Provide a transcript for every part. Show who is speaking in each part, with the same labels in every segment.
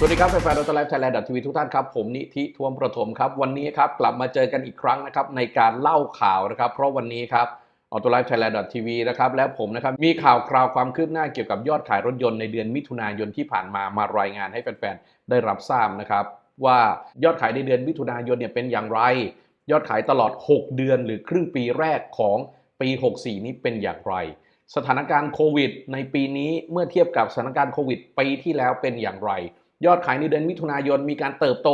Speaker 1: สวัสดีครับแฟนๆดรไลฟ์ไทยแลนด์ทีวีทุกท่านครับ ผมนิธิทวมประถมครับ วันนี้ครับกลับมาเจอกันอีกครั้งนะครับในการเล่าข่าวนะครับ เพราะวันนี้ครับออโตไลฟ์ไทยแลนด์ทีวีนะครับและผมนะครับมีข่าวคราวความคืบหน้าเกี่ยวกับยอดขายรถยนต์ในเดือนมิถุนายนที่ผ่านมามารายงานให้แฟนๆได้รับทราบนะครับ ว่ายอดขายในเดือนมิถุนายนเนี่ยเป็นอย่างไร ยอดขายตลอด 6 เดือนหรือครึ่งปีแรกของปี 64 นี้เป็นอย่างไร สถานการณ์โควิด ในปีนี้เมื่อเทียบกับสถานการณ์โควิดปีที่แล้วเป็นอย่างไร ยอดขายในเดือนมิถุนายนมีการเติบโต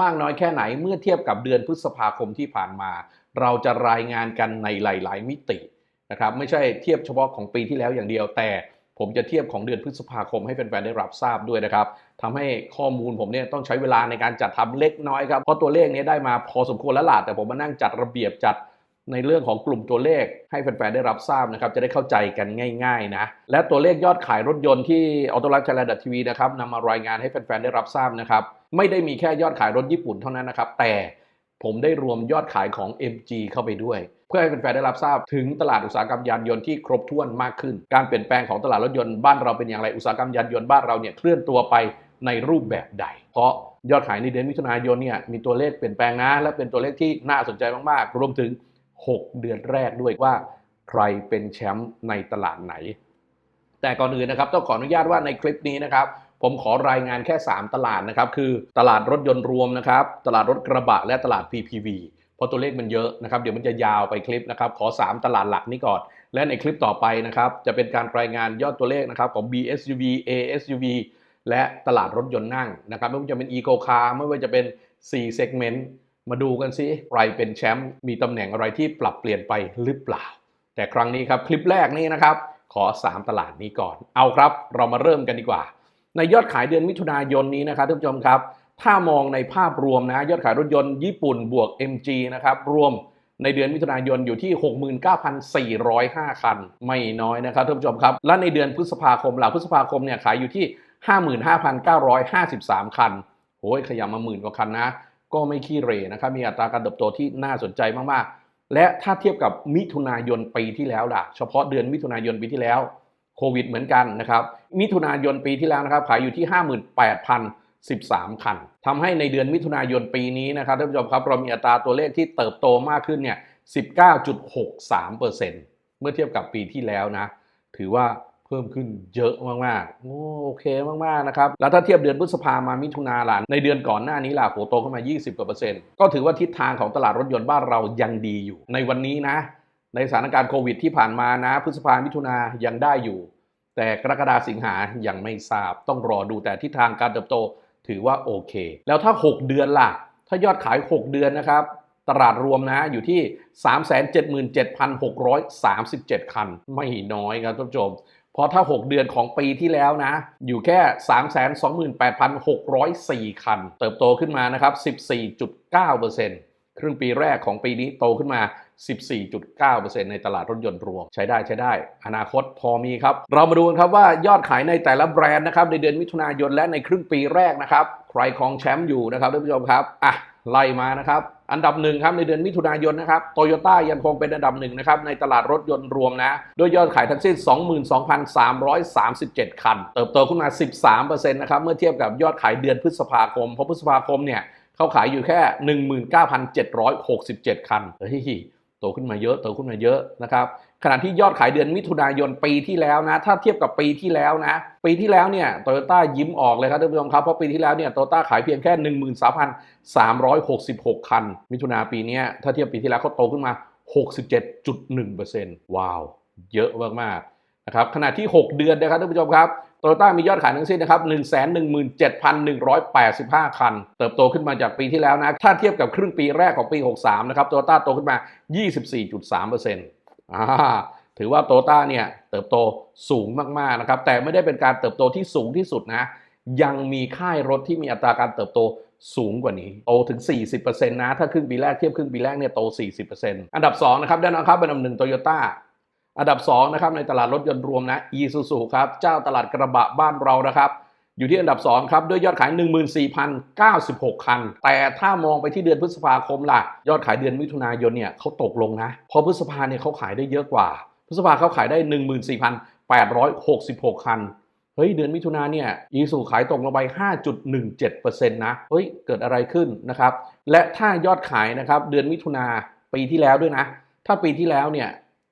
Speaker 1: มากน้อยแค่ไหนเมื่อเทียบกับเดือนพฤษภาคมที่ผ่านมา เราจะรายงานกันในหลาย ๆ มิตินะครับไม่ใช่เทียบเฉพาะของปีที่แล้วอย่างเดียวแต่ผมจะเทียบของเดือนพฤษภาคมให้แฟนๆได้รับทราบด้วยนะครับทำให้ข้อมูลผมเนี่ยต้องใช้เวลาในการจัดทำเล็กน้อยครับเพราะตัวเลขนี้ได้มาพอสมควรแล้วล่ะแต่ผมมานั่งจัดระเบียบจัด ในเรื่องของกลุ่มตัวเลขให้แฟนๆ ได้รับทราบนะครับ จะได้เข้าใจกันง่ายๆนะ และตัวเลขยอดขายรถยนต์ที่ออโต i ั e ไทยแลนด์ทีวีนะครับนำมารายงานให้แฟนๆ ได้รับทราบนะครับ ไม่ได้มีแค่ยอดขายรถญี่ปุ่นเท่านั้นนะครับ แต่ผมได้รวมยอดขายของ MG เข้าไปด้วย เพื่อให้แฟนๆ ได้รับทราบถึงตลาดอุตสาหกรรมยานยนต์ที่ครบถ้วนมากขึ้น การเปลี่ยนแปลงของตลาดรถยนต์บ้านเราเป็นอย่างไร อุตสาหกรรมยานยนต์บ้านเราเนี่ยเคลื่อนตัวไปในรูปแบบใด เพราะยอดขายในเดือนมิถุนายนเนี่ยมีตัวเลขเปลี่ยนแปลงนะ และเป็นตัวเลขที่น่าสนใจมากๆ รวมถึง 6 เดือนแรกด้วยว่าใครเป็นแชมป์ในตลาดไหน แต่ก่อนอื่นนะครับต้องขออนุญาตว่าในคลิปนี้นะครับผมขอรายงานแค่ 3 ตลาดนะครับคือตลาดรถยนต์รวมนะครับตลาดรถกระบะและตลาด PPV เพราะตัวเลขมันเยอะนะครับเดี๋ยวมันจะยาวไปคลิปนะครับขอ 3 ตลาดหลักนี้ก่อน และในคลิปต่อไปนะครับจะเป็นการรายงานยอดตัวเลขนะครับของ BSUV ASUV และตลาดรถยนต์นั่งนะครับไม่ว่าจะเป็น Eco Car ไม่ว่าจะเป็น4 segment มาดูกันซิใครเป็นแชมป์มีตำแหน่งอะไรที่ปรับเปลี่ยนไปหรือเปล่า แต่ครั้งนี้ครับคลิปแรกนี้นะครับ ขอ 3 ตลาดนี้ก่อน เอาครับ เรามาเริ่มกันดีกว่า ในยอดขายเดือนมิถุนายนนี้นะครับท่านผู้ชมครับ ถ้ามองในภาพรวมนะยอดขายรถยนต์ญี่ปุ่นบวก MG นะครับรวมในเดือนมิถุนายนอยู่ที่ 69,405 คัน ไม่น้อยนะครับท่านผู้ชมครับ และในเดือนพฤษภาคมหลังพฤษภาคมเนี่ยขายอยู่ที่ 55,953 คันโอ้ยขยับมาหมื่นกว่าคันนะ ก็ไม่ขี้เร่นะครับมีอัตราการเติบโตที่น่าสนใจมากๆ และถ้าเทียบกับมิถุนายนปีที่แล้วล่ะ เฉพาะเดือนมิถุนายนปีที่แล้วโควิดเหมือนกันนะครับมิถุนายนปีที่แล้วนะครับขายอยู่ที่ 58,013 คันทำให้ในเดือนมิถุนายนปีนี้นะครับท่านผู้ชมครับเรามีอัตราตัวเลขที่เติบโตมากขึ้นเนี่ย19.63%เมื่อเทียบกับปีที่แล้วนะถือว่า เพิ่มขึ้นเยอะมากๆโอ้โอเคมากๆนะครับ แล้วถ้าเทียบเดือนพฤษภามามิถุนาล่ะในเดือนก่อนหน้านี้ล่ะโหโตขึ้นมา 20กว่าเปอร์เซ็นต์ก็ถือว่าทิศทางของตลาดรถยนต์บ้านเรายังดีอยู่ ในวันนี้นะ ในสถานการณ์โควิดที่ผ่านมานะ พฤษภามิถุนายังได้อยู่ แต่กรกฎาสิงหายังไม่ทราบต้องรอดูแต่ทิศทางการเติบโตถือว่าโอเค แล้วถ้า 6 เดือนล่ะ ถ้ายอดขาย 6 เดือนนะครับตลาดรวมนะอยู่ที่ 377,637 คัน ไม่น้อยครับท่านผู้ชม ราะถ้า 6 เดือนของปีที่แล้วนะ อยู่แค่ 328,604 คัน เติบโตขึ้นมานะครับ 14.9%ครึ่งปีแรกของปีนี้โตขึ้นมา 14.9%ในตลาดรถยนต์รวม ใช้ได้ใช้ได้ อนาคตพอมีครับ เรามาดูกันครับว่ายอดขายในแต่ละแบรนด์นะครับในเดือนมิถุนายนและในครึ่งปีแรกนะครับ ใครครองแชมป์อยู่นะครับท่านผู้ชมครับอะ ไล่มานะครับ อันดับหนึ่งครับในเดือนมิถุนายนนะครับโตโยต้ายังคงเป็นอันดับหนึ่งนะครับในตลาดรถยนต์รวมนะด้วยยอดขายทั้งสิ้น 22,337 คัน เติบโตขึ้นมา 13%นะครับเมื่อเทียบกับยอดขายเดือนพฤษภาคม เพราะพฤษภาคมเนี่ยเขาขายอยู่แค่ 19,767 คันเฮ้ยโตขึ้นมาเยอะโตขึ้นมาเยอะนะครับ ขณะที่ยอดขายเดือนมิถุนายนปีที่แล้วนะ ถ้าเทียบกับปีที่แล้วนะ ปีที่แล้วเนี่ยโตโยต้ายิ้มออกเลยครับท่านผู้ชมครับ เพราะปีที่แล้วเนี่ยโตโยต้าขายเพียงแค่ 13,366 คัน มิถุนาปีนี้ถ้าเทียบปีที่แล้วเขาโตขึ้นมา 67.1%ว้าว เยอะมากๆนะครับขณะที่ 6 เดือนนะครับท่านผู้ชมครับโตโยต้ามียอดขายทั้งสิ้นนะครับ 117,185 คัน เติบโตขึ้นมาจากปีที่แล้วนะ ถ้าเทียบกับครึ่งปีแรกของปี 63 นะครับโตโยต้าโตขึ้นมา 24.3% อ่าถือว่าโตต้าเนี่ยเติบโตสูงมากๆนะครับ แต่ไม่ได้เป็นการเติบโตที่สูงที่สุดนะ ยังมีค่ายรถที่มีอัตราการเติบโตสูงกว่านี้ โตถึง 40%นะ ถ้าครึ่งปีแรกเทียบครึ่งปีแรกเนี่ยโต 40%อันดับ 2 นะครับด้านนะครับเป็นอันดับหนึ่งโตโยต้าอันดับ 2 นะครับในตลาดรถยนต์รวมนะ e s u s u ครับ เจ้าตลาดกระบะบ้านเรานะครับ อยู่ที่อันดับ 2 ครับ ด้วยยอดขาย 14,096 คัน แต่ถ้ามองไปที่เดือนพฤษภาคมล่ะ ยอดขายเดือนมิถุนายนเนี่ยเขาตกลงนะเพราะพฤษภาเนี่ยเขาขายได้เยอะกว่า พฤษภาเขาขายได้ 14,866 คันเฮ้ยเดือนมิถุนาเนี่ยอีซูขายตกลงไป 5.17%นะเฮ้ยเกิดอะไรขึ้นนะครับ และถ้ายอดขายนะครับเดือนมิถุนาปีที่แล้วด้วยนะ ถ้าปีที่แล้วเนี่ย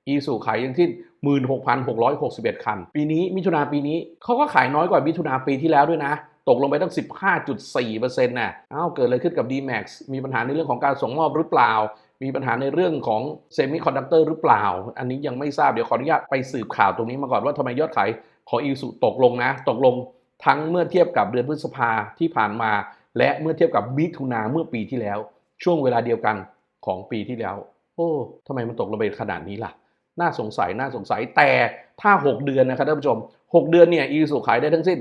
Speaker 1: อีซูขายอย่างที่ 16,661 คัน ปีนี้มิถุนาปีนี้เขาก็ขายน้อยกว่ามิถุนาปีที่แล้วด้วยนะ ตกลงไปตั้ง 15.4%น่ะอ้าวเกิดอะไรขึ้นกับ D-Max มีปัญหาในเรื่องของการส่งมอบหรือเปล่ามีปัญหาในเรื่องของเซมิคอนดักเตอร์หรือเปล่า อันนี้ยังไม่ทราบ เดี๋ยวขออนุญาตไปสืบข่าวตรงนี้มาก่อนว่าทำไมยอดขายของอีสุตกลงนะ ตกลงทั้งเมื่อเทียบกับเดือนพฤษภาที่ผ่านมา และเมื่อเทียบกับมิถุนาเมื่อปีที่แล้ว ช่วงเวลาเดียวกันของปีที่แล้ว โอ้ทำไมมันตกลงไปขนาดนี้ล่ะ น่าสงสัยน่าสงสัยแต่ถ้า 6 เดือนนะครับท่านผู้ชม 6 เดือนเนี่ยอีสุขายได้ทั้งสิ้น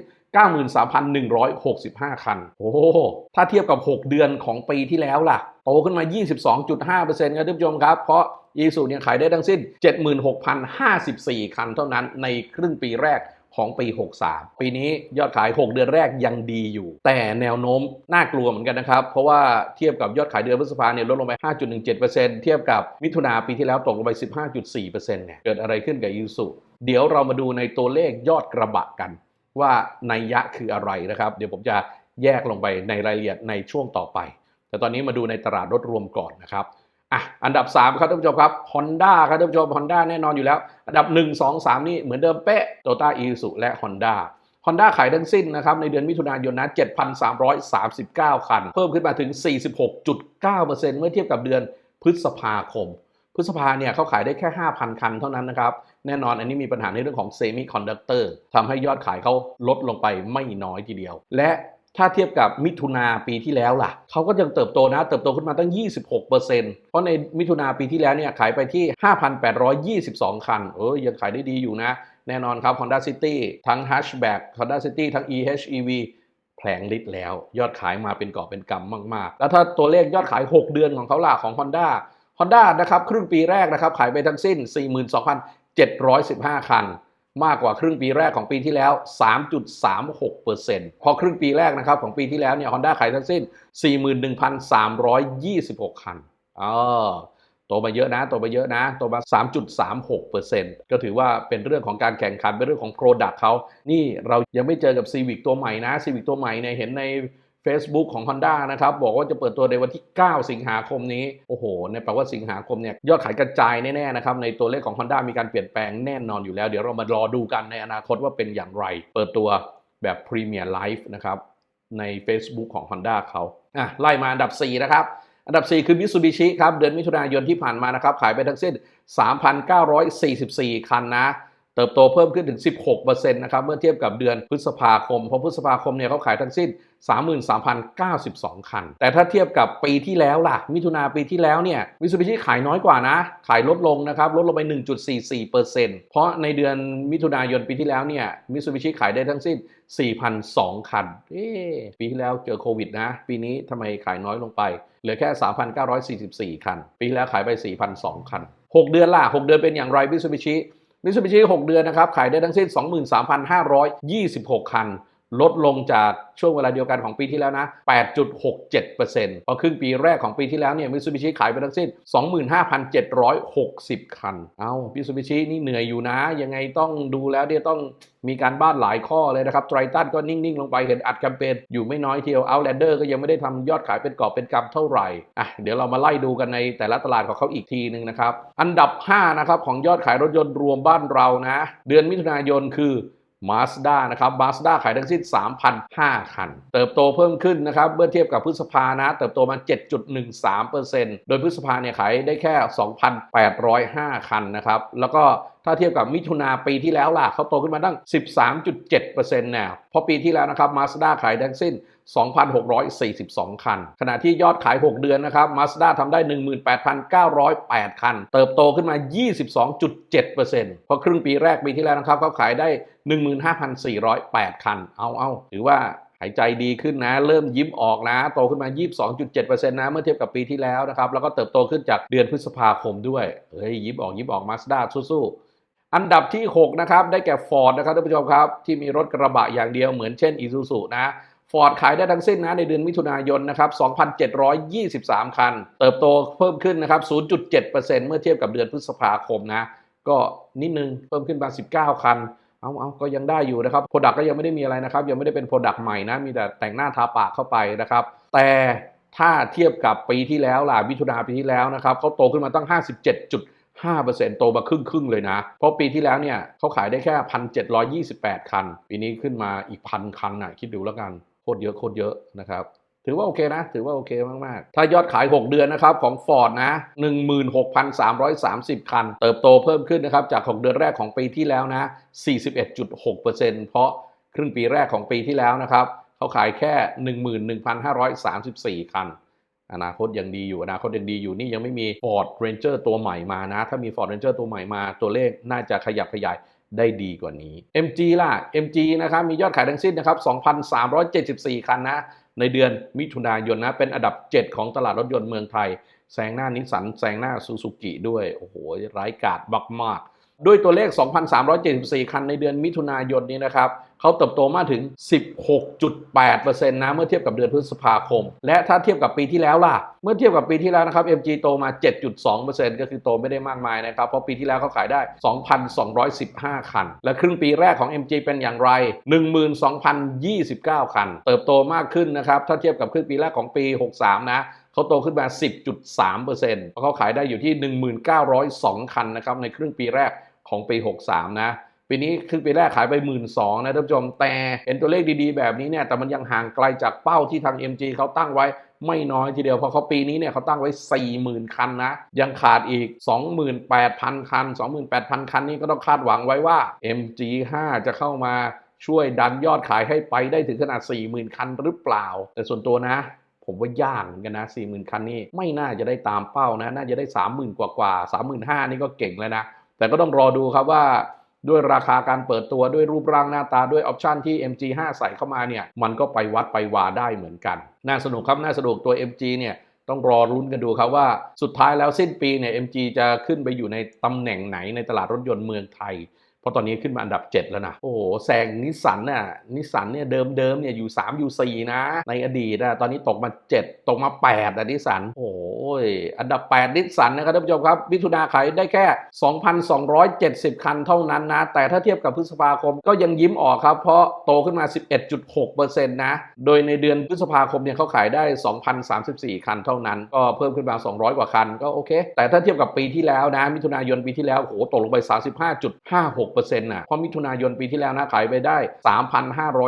Speaker 1: 93,165 คัน โอ้โหถ้าเทียบกับ 6 เดือนของปีที่แล้วล่ะ โตขึ้นมา 22.5%ครับท่านผู้ชมครับ เพราะอีสุเนี่ยขายได้ทั้งสิ้น 76,054 คันเท่านั้นในครึ่งปีแรก ของปี 63 ปีนี้ยอดขาย 6 เดือนแรกยังดีอยู่ แต่แนวโน้มน่ากลัวเหมือนกันนะครับ เพราะว่าเทียบกับยอดขายเดือนพฤษภาเนี่ยลดลงไป 5.17%เทียบกับมิถุนาปีที่แล้วตกลงไป 15.4%เนี่ยเกิดอะไรขึ้นกับอีสุเดี๋ยวเรามาดูในตัวเลขยอดกระบะกัน ว่านัยยะคืออะไรนะครับ เดี๋ยวผมจะแยกลงไปในรายละเอียดในช่วงต่อไป แต่ตอนนี้มาดูในตลาดรถรวมก่อนนะครับ อะอันดับ 3 ครับท่านผู้ชมครับ Honda ครับท่านผู้ชม Honda แน่นอนอยู่แล้ว อันดับ 1 2 3 นี่เหมือนเดิมเป๊ะ Toyota Isuzu และ Honda Honda ขายทั้งสิ้นนะครับในเดือนมิถุนายนนะ7,339 คัน เพิ่มขึ้นมาถึง 46.9%เมื่อเทียบกับเดือนพฤษภาคม พฤษภาเนี่ยเขาขายได้แค่ 5,000 คันเท่านั้นนะครับ แน่นอนอันนี้มีปัญหาในเรื่องของเซมิคอนดักเตอร์ทำให้ยอดขายเขาลดลงไปไม่น้อยทีเดียว และ ถ้าเทียบกับมิถุนาปีที่แล้วล่ะ เขาก็ยังเติบโตนะ เติบโตขึ้นมาตั้ง 26%เพราะในมิถุนาปีที่แล้วเนี่ยขายไปที่ 5,822 คัน เออยังขายได้ดีอยู่นะ แน่นอนครับ Honda City ทั้ง Hatchback Honda City ทั้ง EHEV แผลงลิตรแล้ว ยอดขายมาเป็นกอบเป็นกำมาก ๆ แล้วถ้าตัวเลขยอดขาย 6 เดือนของเขาล่ะของ Honda Honda นะครับครึ่งปีแรกนะครับขายไปทั้งสิ้น 42,715 คัน มากกว่าครึ่งปีแรกของปีที่แล้ว 3.36%พอครึ่งปีแรกนะครับของปีที่แล้วเนี่ย Honda ขายทั้งสิ้น 41,326 คันอ๋อโตมาเยอะนะ โตมาเยอะนะ โตมา 3.36%ก็ถือว่าเป็นเรื่องของการแข่งขัน เป็นเรื่องของ Product เขา นี่เรายังไม่เจอกับ Civic ตัวใหม่นะ Civic ตัวใหม่เนี่ยเห็นใน Facebook ของ Honda นะครับ บอกว่าจะเปิดตัวในวันที่ 9 สิงหาคมนี้ โอ้โหในแปลว่าสิงหาคมเนี่ยยอดขายกระจายแน่ๆนะครับ ในตัวเลขของ Honda มีการเปลี่ยนแปลงแน่นอนอยู่แล้ว เดี๋ยวเรามารอดูกันในอนาคตว่าเป็นอย่างไร เปิดตัวแบบ Premier Live นะครับใน Facebook ของ Honda เขาอะไล่มาอันดับ 4 นะครับ อันดับ 4 คือ Mitsubishi ครับ เดือนมิถุนายนที่ผ่านมานะครับ ขายไปทั้งสิ้น 3,944 คันนะ เติบโตเพิ่มขึ้นถึง 16%นะครับเมื่อเทียบกับเดือนพฤษภาคม เพราะพฤษภาคมเนี่ยเขาขายทั้งสิ้น 33,092 คัน แต่ถ้าเทียบกับปีที่แล้วล่ะ มิถุนาปีที่แล้วเนี่ยมิ t ูบิชิขายน้อยกว่านะ ขายลดลงนะครับ ลดลงไป 1.44%เพราะในเดือนมิถุนายนปีที่แล้วเนี่ยมิ t ูบิชิขายได้ทั้งสิ้น 4,002 คัน เอ๊ปีที่แล้วเจอโควิดนะ ปีนี้ทำไมขายน้อยลงไป เหลือแค่ 3,944 คัน ปีที่แล้วขายไป 4,002 คัน 6 เดือนล่ะ 6 เดือนเป็นอย่างไรมิ t ูบิชิ มิซูบิชิ6เดือนนะครับขายได้ทั้งสิ้น 23,526 คัน ลดลงจากช่วงเวลาเดียวกันของปีที่แล้วนะ 8.67%พอครึ่งปีแรกของปีที่แล้วเนี่ยมิ t ูบิชิขายไปทั้งสิ้น 25,760 คัน เอามิ t ูบิชินี่เหนื่อยอยู่นะ ยังไงต้องดูแล้วเดี๋ยวต้องมีการบ้านหลายข้อเลยนะครับ ไตรตันก็นิ่ง ๆ ลงไปเห็นอัดแคมเปญอยู่ไม่น้อยเดียว Outlander ก็ยังไม่ได้ทำยอดขายเป็นกอบเป็นกำเท่าไหร่ อะ เดี๋ยวเรามาไล่ดูกันในแต่ละตลาดของเขาอีกทีหนึ่งนะครับ อันดับ 5 นะครับของยอดขายรถยนต์รวมบ้านเรานะ เดือนมิถุนายนคือ Mazda นะครับ Mazda ขายทั้งสิ้น 3,005 คัน เติบโตเพิ่มขึ้นนะครับเมื่อเทียบกับพฤษภานะ เติบโตมา 7.13%โดยพฤษภาเนี่ยขายได้แค่ 2,805 คันนะครับ แล้วก็ถ้าเทียบกับมิถุนาปีที่แล้วล่ะเขาโตขึ้นมาตั้ง 13.7%เนี่ยเพราะปีที่แล้วนะครับ Mazda ขายทั้งสิ้น 2,642 คัน ขณะที่ยอดขาย 6 เดือนนะครับ Mazda ทำได้ 18,908 คัน เติบโตขึ้นมา 22.7%เพราะครึ่งปีแรกปีที่แล้วนะครับเขาขายได้ 15,408 คัน เอาเอาถือว่าหายใจดีขึ้นนะ เริ่มยิ้มออกนะ โตขึ้นมา 22.7%นะ เมื่อเทียบกับปีที่แล้วนะครับ แล้วก็เติบโตขึ้นจากเดือนพฤษภาคมด้วย เฮ้ย ยิ้มออก ยิ้มออก Mazda สู้ๆ อันดับที่ 6 นะครับ ได้แก่ Ford นะครับท่านผู้ชมครับ ที่มีรถกระบะอย่างเดียวเหมือนเช่น Isuzu นะฟอร์ดขายได้ทั้งสิ้นนะในเดือนมิถุนายนนะครับ 2,723 คัน เติบโตเพิ่มขึ้นนะครับ 0.7%เมื่อเทียบกับเดือนพฤษภาคมนะ ก็นิดนึงเพิ่มขึ้นมา 19 คัน เอาเอาก็ยังได้อยู่นะครับโปรดักก็ยังไม่ได้มีอะไรนะครับ ยังไม่ได้เป็นโปรดักใหม่นะ มีแต่แต่งหน้าทาปากเข้าไปนะครับ แต่ถ้าเทียบกับปีที่แล้วล่ะมิถุนาปีที่แล้วนะครับเขาโตขึ้นมาตั้ง 57.5%โตมาครึ่งครึ่งๆเลยนะ เพราะปีที่แล้วเนี่ยเขาขายได้แค่ 1,728 คัน ปีนี้ขึ้นมาอีกพันคันน่ะคิดดูแล้วกัน โคตรเยอะโคตรเยอะนะครับ ถือว่าโอเคนะ ถือว่าโอเคมาก ๆ ถ้ายอดขาย 6 เดือนนะครับของ Ford นะ 16,330 คัน เติบโตเพิ่มขึ้นนะครับจาก 6 เดือนแรกของปีที่แล้วนะ 41.6%เพราะครึ่งปีแรกของปีที่แล้วนะครับเขาขายแค่ 11,534 คัน อนาคตยังดีอยู่อนาคตยังดีอยู่นี่ยังไม่มี Ford Ranger ตัวใหม่มานะ ถ้ามี Ford Ranger ตัวใหม่มา ตัวเลขน่าจะขยับขยายได้ดีกว่านี้ MG ล่ะ MG นะครับมียอดขายทั้งสิ้นนะครับ 2,374 คันนะ ในเดือนมิถุนายนนะ เป็นอันดับ 7 ของตลาดรถยนต์เมืองไทย แซงหน้านิสสันแซงหน้าซูซูกิด้วย โอ้โห ร้ายกาจมากๆ ด้วยตัวเลข 2,374 คันในเดือนมิถุนายนนี้นะครับ เขาเติบโตมากถึง 16.8%นะเมื่อเทียบกับเดือนพฤษภาคม และถ้าเทียบกับปีที่แล้วล่ะ เมื่อเทียบกับปีที่แล้วนะครับ MG โตมา 7.2%ก็คือโตไม่ได้มากมายนะครับ เพราะปีที่แล้วเขาขายได้ 2,215 คัน และครึ่งปีแรกของ MG เป็นอย่างไร 12,029 คัน เติบโตมากขึ้นนะครับ ถ้าเทียบกับครึ่งปีแรกของปี 63 นะเขาโตขึ้นมา 10.3%เพราะเขาขายได้อยู่ที่ 1902 คันนะครับในครึ่งปีแรกของปี 63 นะ ปีนี้ครึ่งปีแรกขายไป 1 2ื่นนะท่านผู้ชม แต่เห็นตัวเลขดีๆ แบบนี้เนี่ย แต่มันยังห่างไกลจากเป้าที่ทาง MG เขาตั้งไว้ไม่น้อยทีเดียว เพราะเขาปีนี้เนี่ยเขาตั้งไว้ 40,000 คันนะ ยังขาดอีก 28,000 คัน 28,000 คันนี้ก็ต้องคาดหวังไว้ว่า MG5 จะเข้ามาช่วยดันยอดขายให้ไปได้ถึงขนาด 40,000 คันหรือเปล่า แต่ส่วนตัวนะผมว่ายากเหมือนกันนะ40,000 คันนี่ไม่น่าจะได้ตามเป้านะ น่าจะได้ 30,000 กว่ากว่า35,000 นี่ก็เก่งแล้วนะ แต่ก็ต้องรอดูครับว่า ด้วยราคาการเปิดตัวด้วยรูปร่างหน้าตาด้วยออปชันที่ MG5 ใส่เข้ามาเนี่ยมันก็ไปวัดไปวาได้เหมือนกัน น่าสนุกครับน่าสนุกตัว MG เนี่ยต้องรอรุ้นกันดูครับว่าสุดท้ายแล้วสิ้นปีเนี่ย MG จะขึ้นไปอยู่ในตำแหน่งไหนในตลาดรถยนต์เมืองไทย ราะตอนนี้ขึ้นมาอันดับ 7 แล้วนะ โอ้โหแซงนิสสันน่ะนิสสันเนี่ยเดิมเดิมเนี่ยอยู่ 3 อยู่ 4 นะ ในอดีตนะตอนนี้ตกมา 7 ตกมา8นะนิสสัน โอ้ยอันดับ 8 นิสสันนะครับท่านผู้ชมครับมิถุนาขายได้แค่ 2,270 คันเท่านั้นนะ แต่ถ้าเทียบกับพฤษภาคมก็ยังยิ้มออกครับ เพราะโตขึ้นมา 11.6%นะ โดยในเดือนพฤษภาคมเนี่ยเขาขายได้ 2,034 คันเท่านั้น ก็เพิ่มขึ้นมา 200 กว่าคันก็โอเค แต่ถ้าเทียบกับปีที่แล้วนะมิถุนายนปีที่แล้วโอ้โหตกลงไป 35.56นะเพราะมิถุนายนปีที่แล้วนะขายไปได้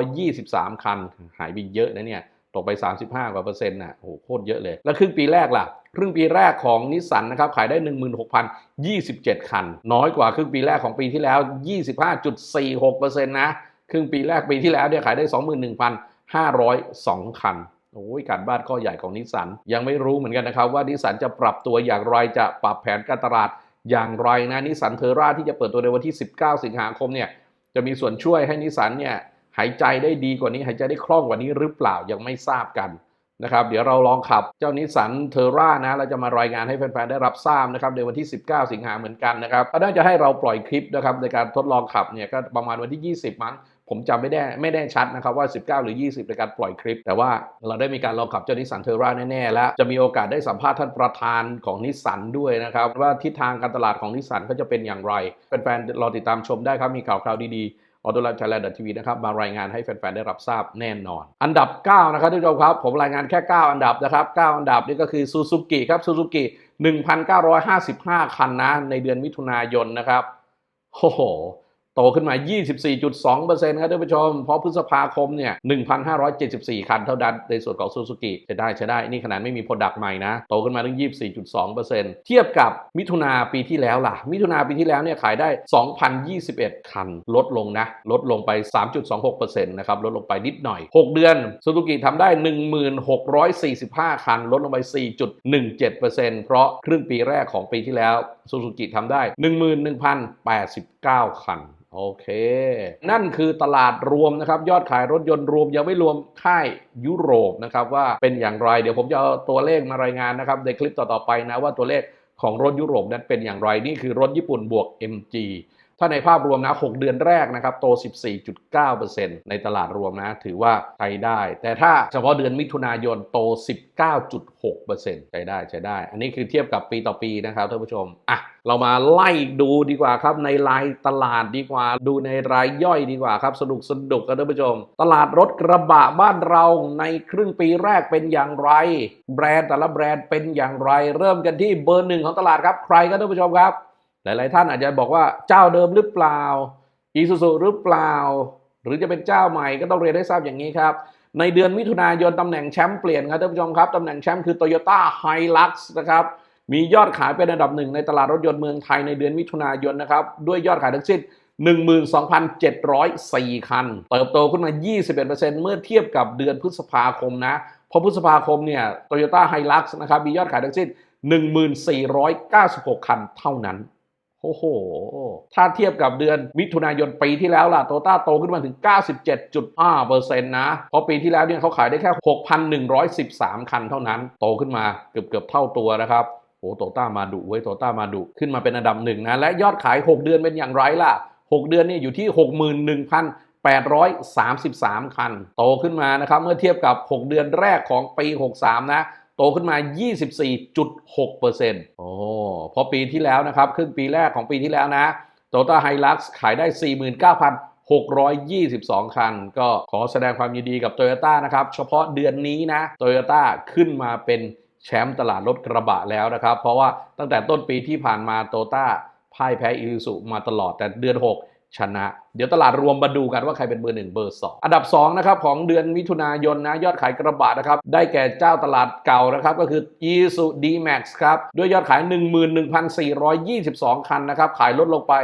Speaker 1: 3,523 คัน หายไปเยอะนะเนี่ยตกไป 35 กว่าเปอร์เซ็นต์น่ะโอ้โหโคตรเยอะเลย แล้วครึ่งปีแรกล่ะ ครึ่งปีแรกของนิสสันนะครับขายได้ 16,027 คัน น้อยกว่าครึ่งปีแรกของปีที่แล้ว 25.46%นะครึ่งปีแรกปีที่แล้วเนี่ยขายได้ 21,502 คันโอ้ยการบ้านข้อใหญ่ของนิสสันยังไม่รู้เหมือนกันนะครับว่านิสสันจะปรับตัวอย่างไรจะปรับแผนการตลาด อย่างไรนะนิสสันเทอร่าที่จะเปิดตัวในวันที่ 19 สิงหาคมเนี่ยจะมีส่วนช่วยให้นิสสันเนี่ยหายใจได้ดีกว่านี้ หายใจได้คล่องกว่านี้หรือเปล่ายังไม่ทราบกันนะครับเดี๋ยวเราลองขับเจ้านิสสันเทอร่านะเราจะมารายงานให้แฟนๆ ได้รับทราบนะครับในวันที่ 19 สิงหาเหมือนกันนะครับก็น่าจะให้เราปล่อยคลิปนะครับในการทดลองขับเนี่ยก็ประมาณวันที่ 20 มั้ง ผมจำไม่ได้ไม่ได้ชัดนะครับว่า 19 หรือ 20 ในการปล่อยคลิป แต่ว่าเราได้มีการลองขับเจ้านิสสันเทอร่าแน่ๆแล้ว จะมีโอกาสได้สัมภาษณ์ท่านประธานของนิสสันด้วยนะครับ ว่าทิศทางการตลาดของนิสสันเขาจะเป็นอย่างไรแฟนๆรอติดตามชมได้ครับมีข่าวคราวดีๆออโตไลฟ์ไทยแลนด์ทีวีนะครับมารายงานให้แฟนๆ ได้รับทราบแน่นอน อันดับ 9 นะครับทุกท่านครับ ผมรายงานแค่ 9 อันดับนะครับ 9 อันดับนี่ก็คือซูซูกิครับซูซูกิ1,955 คันนะ ในเดือนมิถุนายนนะครับโอ้โห โตขึ้นมา 24.2%ครับท่านผู้ชม เพราะพฤษภาคมเนี่ย 1,574 คันเท่านั้นในส่วนของซูซูกิใช้ได้ใช้ได้ นี่ขนาดไม่มีโปรดักต์ใหม่นะ โตขึ้นมาถึง 24.2%เทียบกับมิถุนาปีที่แล้วล่ะ มิถุนาปีที่แล้วเนี่ยขายได้ 2,021 คัน ลดลงนะ ลดลงไป 3.26%นะครับ ลดลงไปนิดหน่อย 6 เดือนซูซูกิทำได้ 1,645 คัน ลดลงไป 4.17%เพราะครึ่งปีแรกของปีที่แล้วซูซูกิทำได้ 11,089 คันโอเค นั่นคือตลาดรวมนะครับ ยอดขายรถยนต์รวมยังไม่รวมค่ายยุโรปนะครับว่าเป็นอย่างไร เดี๋ยวผมจะเอาตัวเลขมารายงานนะครับในคลิปต่อๆไปนะว่าตัวเลขของรถยุโรปนั้นเป็นอย่างไรนี่คือรถญี่ปุ่นบวก MG ถ้าในภาพรวมนะ 6 เดือนแรกนะครับโต 14.9%ในตลาดรวมนะ ถือว่าใช้ได้ แต่ถ้าเฉพาะเดือนมิถุนายนโต 19.6%ใช้ได้ใช้ได้ อันนี้คือเทียบกับปีต่อปีนะครับท่านผู้ชมอะเรามาไล่ดูดีกว่าครับ ในรายตลาดดีกว่า ดูในรายย่อยดีกว่าครับ สนุกสนุกกันท่านผู้ชม ตลาดรถกระบะบ้านเราในครึ่งปีแรกเป็นอย่างไร แบรนด์แต่ละแบรนด์เป็นอย่างไร เริ่มกันที่เบอร์หนึ่งของตลาดครับใครครับท่านผู้ชมครับ หลาย ๆ ท่านอาจจะบอกว่าเจ้าเดิมหรือเปล่าอีซูซูหรือเปล่า หรือจะเป็นเจ้าใหม่ก็ต้องเรียนให้ทราบอย่างนี้ครับ ในเดือนมิถุนายนตำแหน่งแชมป์เปลี่ยนครับท่านผู้ชมครับตำแหน่งแชมป์คือ Toyota Hilux นะครับมียอดขายเป็นอันดับหนึ่งในตลาดรถยนต์เมืองไทยในเดือนมิถุนายนนะครับด้วยยอดขายทั้งสิ้น 12,704 คัน เติบโตขึ้นมา 21%เมื่อเทียบกับเดือนพฤษภาคมนะเพราะพฤษภาคมเนี่ย Toyota Hilux นะครับมียอดขายทั้งสิ้น 1496 คันเท่านั้น โอ้โห ถ้าเทียบกับเดือนมิถุนายนปีที่แล้วล่ะโตต้าโตขึ้นมาถึง 97.5%นะ เพราะปีที่แล้วเนี่ยเขาขายได้แค่ 6,113 คันเท่านั้น โตขึ้นมาเกือบเกือบเท่าตัวนะครับโอ้โตต้ามาดุเว้ยโตต้ามาดุขึ้นมาเป็นอันดับหนึ่งนะ และยอดขาย 6 เดือนเป็นอย่างไรล่ะ 6 เดือนเนี่ยอยู่ที่ 61,833 คัน โตขึ้นมานะครับ เมื่อเทียบกับ 6 เดือนแรกของปี 63 นะ โตขึ้นมา 24.6%โอ้เพราะปีที่แล้วนะครับ ครึ่งปีแรกของปีที่แล้วนะโตต้าไฮลักซ์ขายได้ 49,622 คัน ก็ขอแสดงความยินดีกับ t o y ยต้นะครับ เฉพาะเดือนนี้นะ t o y ยต้ขึ้นมาเป็นแชมป์ตลาดรถกระบะแล้วนะครับ เพราะว่าตั้งแต่ต้นปีที่ผ่านมาโตต้าพ่ายแพ้อิลิสุมาตลอดแต่เดือน 6 ชนะ เดี๋ยวตลาดรวมมาดูกันว่าใครเป็นเบอร์ 1 เบอร์ 2 อันดับ2นะครับของเดือนมิถุนายนนะยอดขายกระบะนะครับ ได้แก่เจ้าตลาดเก่านะครับ ก็คือ i s u D-Max ครับ ด้วยยอดขาย 11,422 คันนะครับ ขายลดลงไป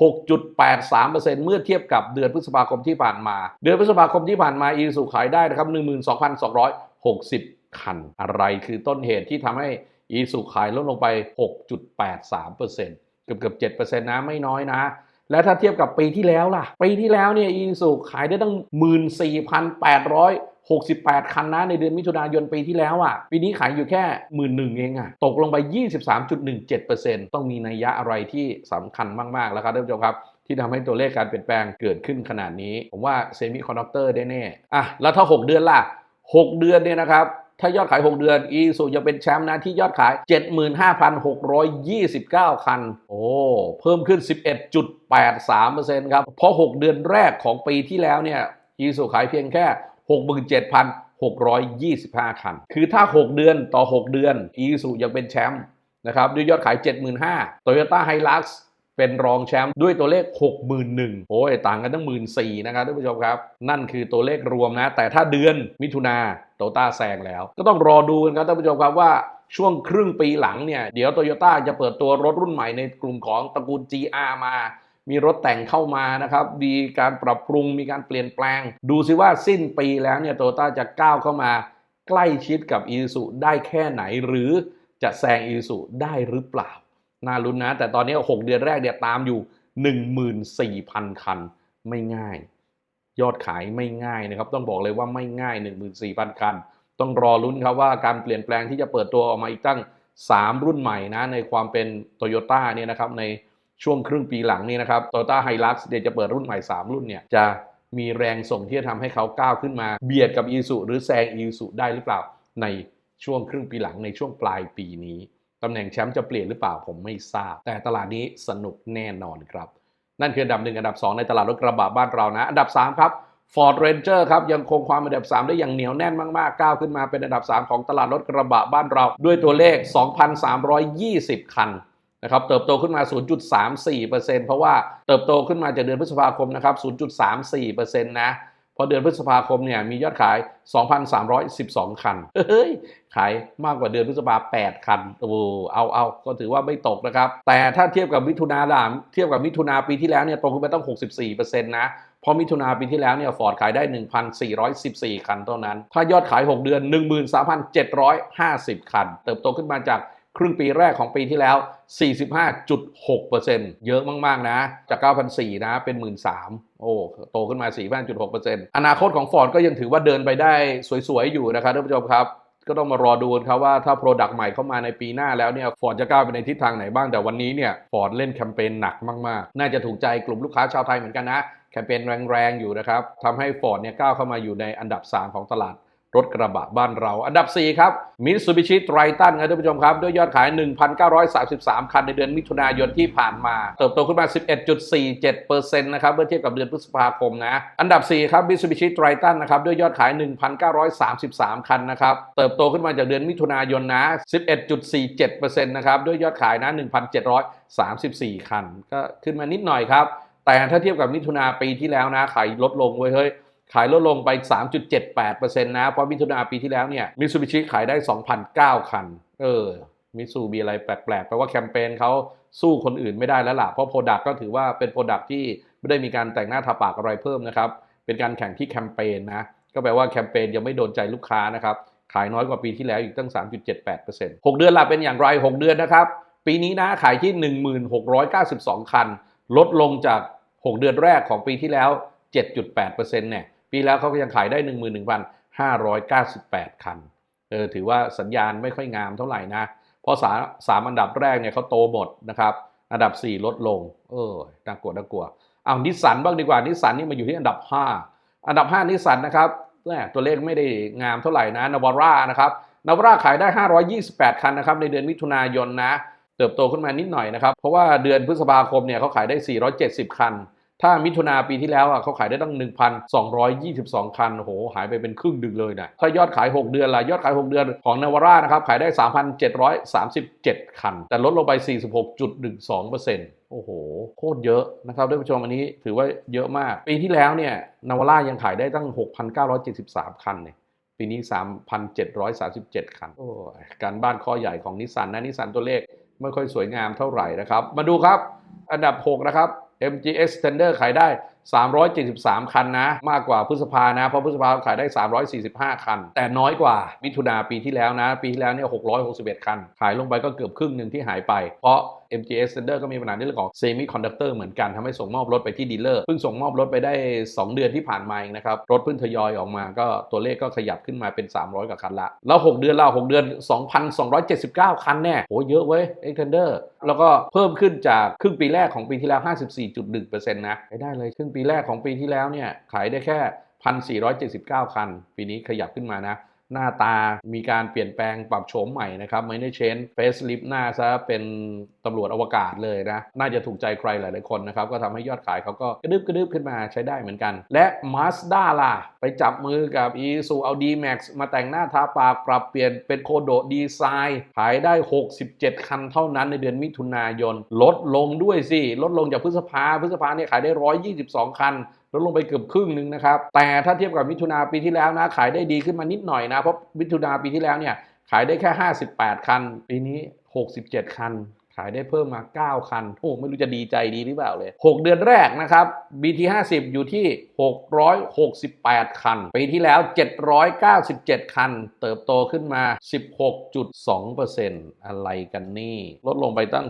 Speaker 1: 6.83%เมื่อเทียบกับเดือนพฤษภาคมที่ผ่านมา เดือนพฤษภาคมที่ผ่านมา i s u ขายได้นะครับ12,260 คัน อะไรคือต้นเหตุที่ทำให้ i s u ขายลดลงไป 6.83%เกือบเกือบ7%นะไม่น้อยนะ และถ้าเทียบกับปีที่แล้วล่ะ ปีที่แล้วเนี่ยอีสุขายได้ตั้ง 14,868 คันนะในเดือนมิถุนายนปีที่แล้วอะ ปีนี้ขายอยู่แค่หมื่นหนึ่งเองอะ ตกลงไป 23.17%ต้องมีนัยยะอะไรที่สำคัญมาก ๆ แล้วครับท่านผู้ชมครับที่ทำให้ตัวเลขการเปลี่ยนแปลงเกิดขึ้นขนาดนี้ ผมว่าเซมิคอนดักเตอร์ได้แน่อะแล้วถ้า 6 เดือนล่ะ 6 เดือนเนี่ยนะครับ ถ้ายอดขาย 6 เดือนอีซูยังเป็นแชมป์นะที่ยอดขาย 75,629 คัน โอ้ เพิ่มขึ้น 11.83%ครับ เพราะ 6 เดือนแรกของปีที่แล้วเนี่ยอีซูขายเพียงแค่ 67,625 คัน คือถ้า 6 เดือนต่อ 6 เดือนอีซูยังเป็นแชมป์นะครับด้วยยอดขาย 75,000 Toyota Hilux เป็นรองแชมป์ด้วยตัวเลข 61,000โอ้ยต่างกันตั้ง 14,000นะครับท่านผู้ชมครับ นั่นคือตัวเลขรวมนะ แต่ถ้าเดือนมิถุนาโตต้าแซงแล้ว ก็ต้องรอดูกันครับท่านผู้ชมครับว่าช่วงครึ่งปีหลังเนี่ย เดี๋ยวโตโยต้าจะเปิดตัวรถรุ่นใหม่ในกลุ่มของตระกูล GR มามีรถแต่งเข้ามานะครับ มีการปรับปรุง มีการเปลี่ยนแปลง ดูซิว่าสิ้นปีแล้วเนี่ยโตโยต้าจะก้าวเข้ามา ใกล้ชิดกับอีซูได้แค่ไหน หรือจะแซงอีซูได้หรือเปล่า น่าลุ้นนะ แต่ตอนนี้ 6 เดือนแรกเนี่ยตามอยู่ 14,000 คัน ไม่ง่าย ยอดขายไม่ง่ายนะครับ ต้องบอกเลยว่าไม่ง่าย 14,000 คัน ต้องรอลุ้นครับว่าการเปลี่ยนแปลงที่จะเปิดตัวออกมาอีกตั้ง 3 รุ่นใหม่นะ ในความเป็น t o y ยต้เนี่ยนะครับในช่วงครึ่งปีหลังนี้นะครับโตโยต้าไฮลักซ์เดี๋ยวจะเปิดรุ่นใหม่ 3 รุ่นเนี่ยจะมีแรงส่งที่จะทำให้เขาก้าวขึ้นมาเบียดกับอีสุหรือแซงอีสุได้หรือเปล่าในช่วงครึ่งปีหลังในช่วงปลายปีนี้ ตำแหน่งแชมป์จะเปลี่ยนหรือเปล่าผมไม่ทราบ แต่ตลาดนี้สนุกแน่นอนครับ นั่นคืออันดับหนึ่งอันดับ 2 ในตลาดรถกระบะบ้านเรานะ อันดับ 3 ครับ Ford Ranger ครับ ยังคงความเป็นอันดับ 3 ได้อย่างเหนียวแน่นมากๆ ก้าวขึ้นมาเป็นอันดับ 3 ของตลาดรถกระบะบ้านเรา ด้วยตัวเลข 2,320 คันนะครับเติบโตขึ้นมา 0.34%เพราะว่าเติบโตขึ้นมาจากเดือนพฤษภาคมนะครับ 0.34%นะ พราะเดือนพฤษภาคมเนี่ยมียอดขาย 2,312 คัน เฮ้ย ขายมากกว่าเดือนพฤษภา8คัน โอ้เอาเอาก็ถือว่าไม่ตกนะครับ แต่ถ้าเทียบกับมิถุนาล่ะเทียบกับมิถุนาปีที่แล้วเนี่ยโตขึ้นไปตั้ง64%นะเพราะมิถุนาปีที่แล้วเนี่ยฟอร์ดขายได้ 1,414 คันเท่านั้น ถ้ายอดขาย 6 เดือน 13,750 คัน เติบโตขึ้นมาจาก ครึ่งปีแรกของปีที่แล้ว 45.6%เยอะมาก ๆ นะ จาก9,400นะ เป็น 13,000 โอ้ โตขึ้นมา 45.6%อนาคตของ Ford ก็ยังถือว่าเดินไปได้สวย ๆ อยู่นะครับท่านผู้ชมครับก็ต้องมารอดูนครับว่าถ้าโปรดักต์ใหม่เข้ามาในปีหน้าแล้วเนี่ยฟอร์ดจะก้าวไปในทิศทางไหนบ้างแต่วันนี้เนี่ยฟอร์ดเล่นแคมเปญหนักมาก ๆ น่าจะถูกใจกลุ่มลูกค้าชาวไทยเหมือนกันนะ แคมเปญแรง ๆ อยู่นะครับทำให้ฟอร์ดเนี่ยก้าวเข้ามาอยู่ในอันดับ 3 ของตลาด รถกระบะบ้านเรา อันดับ 4 ครับมิตซูบิชิไตรตันครับท่านผู้ชมครับ ด้วยยอดขาย 1,933 คันในเดือนมิถุนายนที่ผ่านมา เติบโตขึ้นมา 11.47%นะครับเมื่อเทียบกับเดือนพฤษภาคมนะ อันดับ 4 ครับมิตซูบิชิไตรตันนะครับด้วยยอดขาย 1,933 คันนะครับ เติบโตขึ้นมาจากเดือนมิถุนายนนะ 11.47%นะครับด้วยยอดขายนะ 1,734 คัน ก็ขึ้นมานิดหน่อยครับแต่ถ้าเทียบกับมิถุนาปีที่แล้วนะขายลดลงเว้ยเฮ้ย ขายลดลงไป 3.78%นะ เพราะมิถุนาปีที่แล้วเนี่ยมิ t ูบิชิขายได้ 2,009 คัน เออ มิซูมีอะไรแปลกๆแปลว่าแคมเปญเขาสู้คนอื่นไม่ได้แล้วล่ะ เพราะโปรดักก็ถือว่าเป็นโปรดักที่ไม่ได้มีการแต่งหน้าทาปากอะไรเพิ่มนะครับ เป็นการแข่งที่แคมเปญนะ ก็แปลว่าแคมเปญยังไม่โดนใจลูกค้านะครับ ขายน้อยกว่าปีที่แล้วอีกตั้ง 3.78% 6 เดือนละเป็นอย่างไร 6 เดือนนะครับ ปีนี้นะขายที่ 1692 คัน ลดลงจาก 6 เดือนแรกของปีที่แล้ว 7.8%เนี่ย ปีแล้วเขาก็ยังขายได้ 11,598 คัน เออถือว่าสัญญาณไม่ค่อยงามเท่าไหร่นะ เพราะสาสามอันดับแรกเนี่ยเขาโตหมดนะครับ อันดับ 4 ลดลง เออน่ากลัวน่ากลัว เอานิสสันบ้างดีกว่า นิสสันนี่มาอยู่ที่อันดับ 5 อันดับ 5 นิสสันนะครับแหม่ตัวเลขไม่ได้งามเท่าไหร่นะ นาวาร่านะครับนาวาร่าขายได้ 528 คันนะครับในเดือนมิถุนายนนะ เติบโตขึ้นมานิดหน่อยนะครับ เพราะว่าเดือนพฤษภาคมเนี่ยเขาขายได้ 470 คัน ถ้ามิถุนาปีที่แล้วอะเขาขายได้ตั้ง 1,222 คันโอ้โหหายไปเป็นครึ่งดึงเลยนะถ้ายอดขาย 6 เดือนละยอดขาย 6 เดือนของนาวาร่านะครับขายได้ 3,737 คัน แต่ลดลงไป 46.12%โอ้โห โคตรเยอะนะครับท่านผู้ชมอันนี้ถือว่าเยอะมาก ปีที่แล้วเนี่ยนาวาร่ายังขายได้ตั้ง 6,973 คันเนี่ยปีนี้ 3,737 คันโอ้การบ้านข้อใหญ่ของนิสสันนะนิสสันตัวเลขไม่ค่อยสวยงามเท่าไหร่นะครับ มาดูครับ อันดับ 6 นะครับ MGS Tender ขายได้ 373 คันนะ มากกว่าพฤษภานะ เพราะพฤษภาขายได้ 345 คัน แต่น้อยกว่ามิถุนาปีที่แล้วนะ ปีที่แล้วเนี่ย661 คัน ขายลงไปก็เกือบครึ่งหนึ่งที่หายไป เพราะ MGX Tender ก็มีปัญหาเรื่องของ Semi Conductor เหมือนกันทำให้ส่งมอบรถไปที่ดีลเลอร์เพิ่งส่งมอบรถไปได้ 2 เดือนที่ผ่านมาเองนะครับ รถเพิ่งทยอยออกมาก็ตัวเลขก็ขยับขึ้นมาเป็น 300 กว่าคันละ แล้ว 6 เดือนละ6เดือน 2,279 คันแน่โหเยอะเว้ย X Tender แล้วก็เพิ่มขึ้นจากครึ่งปีแรกของปีที่แล้ว 54.1%นะได้เลยครึ่งปีปีแรกของปีที่แล้วเนี่ยขายได้แค่ 1,479 คัน ปีนี้ขยับขึ้นมานะ หน้าตามีการเปลี่ยนแปลงปรับโฉมใหม่นะครับไม่ได้เชนเฟสลิฟหน้าซะเป็นตำรวจอวกาศเลยนะ น่าจะถูกใจใครหลาย ๆ คนนะครับ ก็ทำให้ยอดขายเขาก็กระดึบกระดึบขึ้นมาใช้ได้เหมือนกัน และ Mazda ล่ะ ไปจับมือกับ e s u a u d Max มาแต่งหน้าทาปากปรับเปลี่ยนเป็นโคโดดีไซน์ขายได้ 67 คันเท่านั้นในเดือนมิถุนายน ลดลงด้วยสิ ลดลงจากพฤษภาพฤษภาเนี่ยขายได้ 122 คัน ลดลงไปเกือบครึ่งหนึ่งนะครับ แต่ถ้าเทียบกับมิถุนาปีที่แล้วนะ ขายได้ดีขึ้นมานิดหน่อยนะ เพราะมิถุนาปีที่แล้วเนี่ยขายได้แค่ 58 คัน ปีนี้ 67 คัน ขายได้เพิ่มมา 9 คัน โอ้ไม่รู้จะดีใจดีหรือเปล่าเลย 6 เดือนแรกนะครับ BT 50 อยู่ที่ 668 คัน ปีที่แล้ว 797 คัน เติบโตขึ้นมา 16.2%อะไรกันนี่ ลดลงไปตั้ง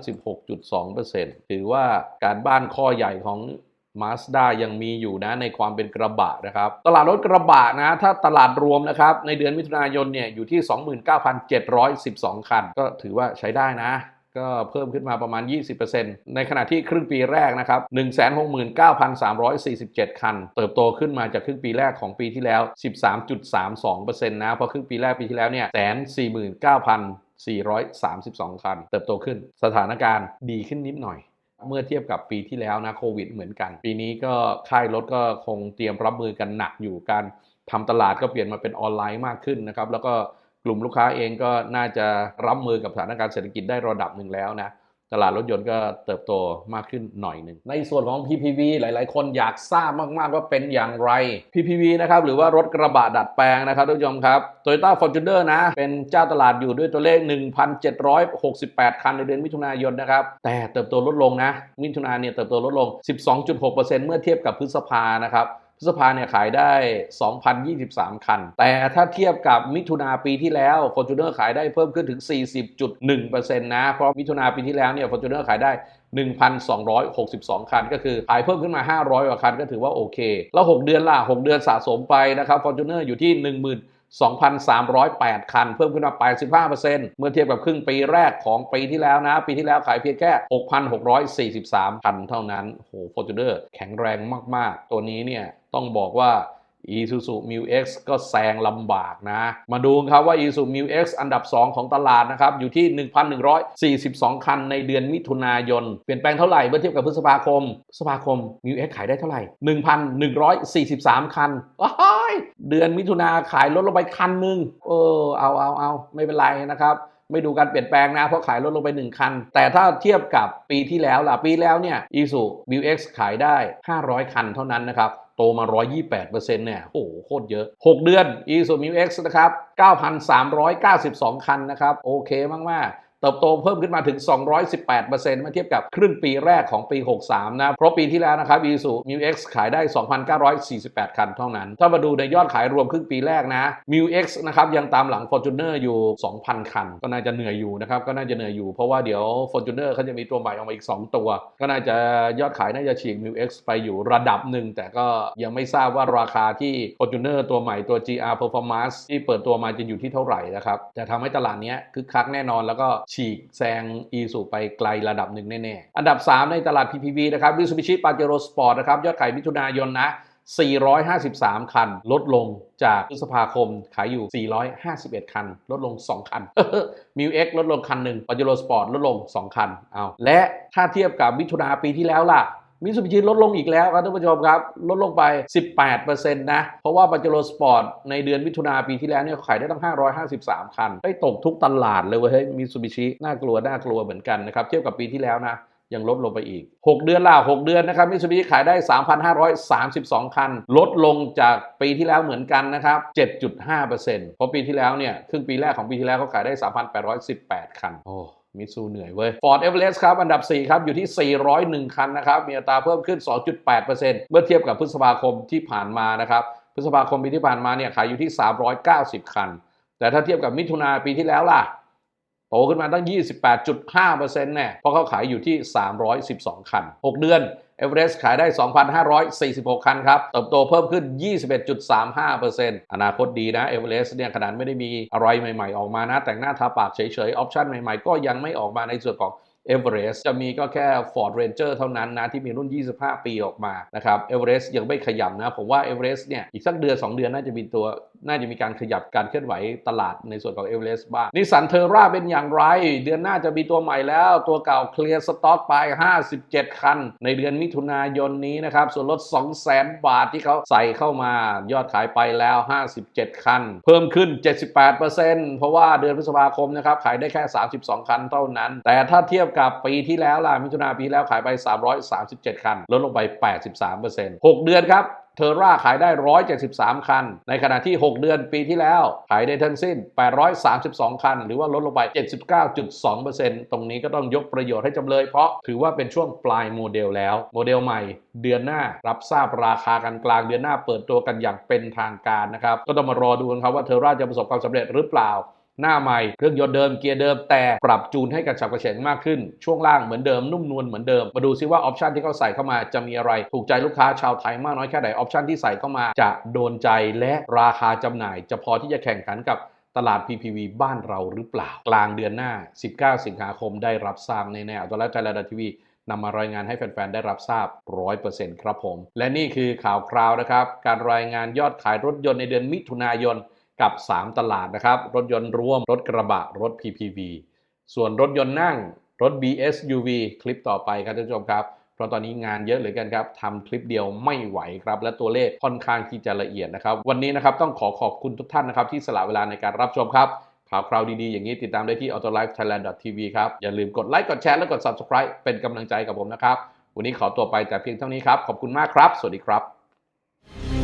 Speaker 1: 16.2%ถือว่าการบ้านข้อใหญ่ของ มาสด้ายังมีอยู่นะในความเป็นกระบะนะครับ ตลาดรถกระบะนะ ถ้าตลาดรวมนะครับ ในเดือนมิถุนายนเนี่ยอยู่ที่ 29,712 คัน ก็ถือว่าใช้ได้นะ ก็เพิ่มขึ้นมาประมาณ 20%ในขณะที่ครึ่งปีแรกนะครับ 169,347 คัน เติบโตขึ้นมาจากครึ่งปีแรกของปีที่แล้ว 13.32%นะ เพราะครึ่งปีแรกปีที่แล้วเนี่ย149,432 คัน เติบโตขึ้น สถานการณ์ดีขึ้นนิดหน่อย เมื่อเทียบกับปีที่แล้วนะโควิดเหมือนกัน ปีนี้ก็ค่ายรถก็คงเตรียมรับมือกันหนักอยู่การทำตลาดก็เปลี่ยนมาเป็นออนไลน์มากขึ้นนะครับแล้วก็กลุ่มลูกค้าเองก็น่าจะรับมือกับสถานการณ์เศรษฐกิจได้ระดับหนึ่งแล้วนะ ตลาดรถยนต์ก็เติบโตมากขึ้นหน่อยหนึ่ง ในส่วนของ PPV หลาย ๆ คนอยากทราบมาก ๆ ว่าเป็นอย่างไร PPV นะครับหรือว่ารถกระบะดัดแปลงนะครับท่านผู้ชมครับ Toyota Fortuner นะ เป็นเจ้าตลาดอยู่ด้วยตัวเลข 1,768 คันในเดือนมิถุนายนนะครับ แต่เติบโตลดลงนะ มิถุนายนเนี่ยเติบโตลดลง 12.6%เมื่อเทียบกับพฤษภานะครับ พฤษภาเนี่ยขายได้ 2,023 คัน แต่ถ้าเทียบกับมิถุนาปีที่แล้ว Fortuner ขายได้เพิ่มขึ้นถึง 40.1%นะ เพราะมิถุนาปีที่แล้วเนี่ย Fortuner ขายได้ 1,262 คัน ก็คือขายเพิ่มขึ้นมา 500 กว่าคันก็ถือว่าโอเค แล้ว 6 เดือนล่ะ 6 เดือนสะสมไปนะครับ Fortuner อยู่ที่ 1 0 0 0 2,308 คัน เพิ่มขึ้นมา 85%เมื่อเทียบกับครึ่งปีแรกของปีที่แล้วนะ ปีที่แล้วขายเพียงแค่ 6,643 คันเท่านั้นโอ้โห Fortuner แข็งแรงมาก ๆ ตัวนี้เนี่ยต้องบอกว่า Isuzu Mu X ก็แซงลำบากนะ มาดูครับว่า Isuzu Mu X อันดับ 2 ของตลาดนะครับ อยู่ที่ 1,142 คันในเดือนมิถุนายน เปลี่ยนแปลงเท่าไหร่เมื่อเทียบกับพฤษภาคม พฤษภาคม Mu X ขายได้เท่าไหร่ 1,143 คันว้ายเดือนมิถุนาขายลดลงไปคันหนึ่งเออเอาเอาเอาไม่เป็นไรนะครับไม่ดูการเปลี่ยนแปลงนะ เพราะขายลดลงไป 1 คัน แต่ถ้าเทียบกับปีที่แล้วล่ะ ปีแล้วเนี่ย Isuzu Mu X ขายได้ 500 คันเท่านั้นนะครับ โตมา 128%เนี่ยโอ้โหโคตรเยอะ 6 เดือน Isuzu Mu X นะครับ 9,392 คันนะครับ โอเคมาก ๆ เติบโตเพิ่มขึ้นมาถึง 218%เมื่อเทียบกับครึ่งปีแรกของปี 63 นะ เพราะปีที่แล้วนะครับ Isuzu Mu X ขายได้ 2,948 คันเท่านั้น ถ้ามาดูในยอดขายรวมครึ่งปีแรกนะ Mu X นะครับยังตามหลัง Fortuner อยู่ 2,000 คัน ก็น่าจะเหนื่อยอยู่นะครับ ก็น่าจะเหนื่อยอยู่ เพราะว่าเดี๋ยว Fortuner เขาจะมีตัวใหม่ออกมาอีก 2 ตัว ก็น่าจะยอดขายน่าจะฉีก Mu X ไปอยู่ระดับหนึ่ง แต่ก็ยังไม่ทราบว่าราคาที่ Fortuner ตัวใหม่ตัว GR Performance ที่เปิดตัวมาจะอยู่ที่เท่าไหร่นะครับแต่ทำให้ตลาดนี้คึกคักแน่นอนแล้วก็ฉีกแซงอีสุไปไกลระดับหนึ่งแน่ๆ อันดับ 3 ในตลาด PPV นะครับมิซูบิชิปาเจโรสปอร์ตนะครับ ยอดขายมิถุนายนนะ 453 คัน ลดลงจากพฤษภาคมขายอยู่ 451 คัน ลดลง 2 คัน มิวเอ็กลดลงคันหนึ่งปาเจโรสปอร์ตลดลง 2 คัน เอา และถ้าเทียบกับมิถุนาปีที่แล้วล่ะ มิซูบิชิลดลงอีกแล้วครับท่านผู้ชมครับ ลดลงไป 18%นะ เพราะว่าปาเจโรสปอร์ตในเดือนมิถุนาปีที่แล้วเนี่ยขายได้ตั้ง 553 คัน ได้ตกทุกตลาดเลยเว้ยเฮ้ยมิซูบิชิน่ากลัว น่ากลัวเหมือนกันนะครับ เทียบกับปีที่แล้วนะยังลดลงไปอีก 6 เดือนล่ะ 6 เดือนนะครับมิซูบิชิขายได้ 3,532 คัน ลดลงจากปีที่แล้วเหมือนกันนะครับ 7.5%เพราะปีที่แล้วเนี่ยครึ่งปีแรกของปีที่แล้วเขาขายได้ 3,818 คันโอ้ มิซูเหนื่อยเว้ย Ford Everest ครับ อันดับ 4 ครับ อยู่ที่ 401 คันนะครับ มีอัตราเพิ่มขึ้น 2.8%เมื่อเทียบกับพฤษภาคมที่ผ่านมานะครับ พฤษภาคมปีที่ผ่านมาเนี่ยขายอยู่ที่ 390 คัน แต่ถ้าเทียบกับมิถุนาปีที่แล้วล่ะ โตขึ้นมาตั้ง 28.5%แน่เพราะเขาขายอยู่ที่ 312 คัน 6 เดือน เอเวอเรสต์ขายได้ 2,546 คันครับ เติบโตเพิ่มขึ้น 21.35%อนาคตดีนะเอเวอเรสต์เนี่ยขนาดไม่ได้มีอะไรใหม่ๆ ออกมานะ แต่งหน้าทาปากเฉยๆ ออปชั่นใหม่ๆ ก็ยังไม่ออกมาในส่วนของเอเวอเรสต์จะมีก็แค่ Ford Ranger เท่านั้นนะ ที่มีรุ่น 25 ปีออกมานะครับเอเวอเรสต์ยังไม่ขยับนะ ผมว่าเอเวอเรสต์เนี่ย อีกสักเดือน 2 เดือนน่าจะมีตัว น่าจะมีการขยับการเคลื่อนไหวตลาดในส่วนของเอเวอเรสต์บ้างนิสสันเทอร่าเป็นอย่างไร เดือนหน้าจะมีตัวใหม่แล้ว ตัวเก่าเคลียร์สต็อกไป 57 คัน ในเดือนมิถุนายนนี้นะครับ ส่วนลด 200,000 บาทที่เขาใส่เข้ามายอดขายไปแล้ว 57 คัน เพิ่มขึ้น 78%เพราะว่าเดือนพฤษภาคมนะครับ ขายได้แค่ 32 คันเท่านั้น แต่ถ้าเทียบกับปีที่แล้วล่ะมิถุนาปีที่แล้วขายไป 337 คัน ลดลงไป 83% 6 เดือนครับ เทอร่าขายได้ 173 คัน ในขณะที่ 6 เดือนปีที่แล้ว ขายได้ทั้งสิ้น 832 คัน หรือว่าลดลงไป 79.2%ตรงนี้ก็ต้องยกประโยชน์ให้จำเลย เพราะถือว่าเป็นช่วงปลายโมเดลแล้ว โมเดลใหม่เดือนหน้ารับทราบราคากันกลางเดือนหน้าเปิดตัวกันอย่างเป็นทางการนะครับ ก็ต้องมารอดูกันครับว่าเทอร่าจะประสบความสำเร็จหรือเปล่า หน้าใหม่ เครื่องยนต์เดิมเกียร์เดิมแต่ปรับจูนให้กระฉับกระเฉงมากขึ้น ช่วงล่างเหมือนเดิมนุ่มนวลเหมือนเดิม มาดูซิว่าออปชันที่เขาใส่เข้ามาจะมีอะไร ถูกใจลูกค้าชาวไทยมากน้อยแค่ไหนออปชันที่ใส่เข้ามา จะโดนใจและราคาจำหน่าย จะพอที่จะแข่งขันกับตลาด PPV บ้านเราหรือเปล่า กลางเดือนหน้า 19 สิงหาคมได้รับทราบแน่ๆเอาตัวแรกใจระดับทีวีนำมารายงานให้แฟน ๆ ได้รับทราบ 100%ครับผม และนี่คือข่าวคราวนะครับ การรายงานยอดขายรถยนต์ในเดือนมิถุนายน กับ 3 ตลาดนะครับ รถยนต์รวม รถกระบะ รถ PPV ส่วนรถยนต์นั่ง รถ BSUV คลิปต่อไปครับท่านผู้ชมครับ เพราะตอนนี้งานเยอะเหลือเกันครับทำคลิปเดียวไม่ไหวครับ และตัวเลขค่อนข้างที่จะละเอียดนะครับ วันนี้นะครับต้องขอขอบคุณทุกท่านนะครับที่สละเวลาในการรับชมครับ ข่าวคราวดีๆ อย่างนี้ติดตามได้ที่ autolifethailand.tv ครับ อย่าลืมกดไลค์ กดแชร์ และกด subscribe เป็นกำลังใจกับผมนะครับ วันนี้ขอตัวไปแต่เพียงเท่านี้ครับ ขอบคุณมากครับ สวัสดีครับ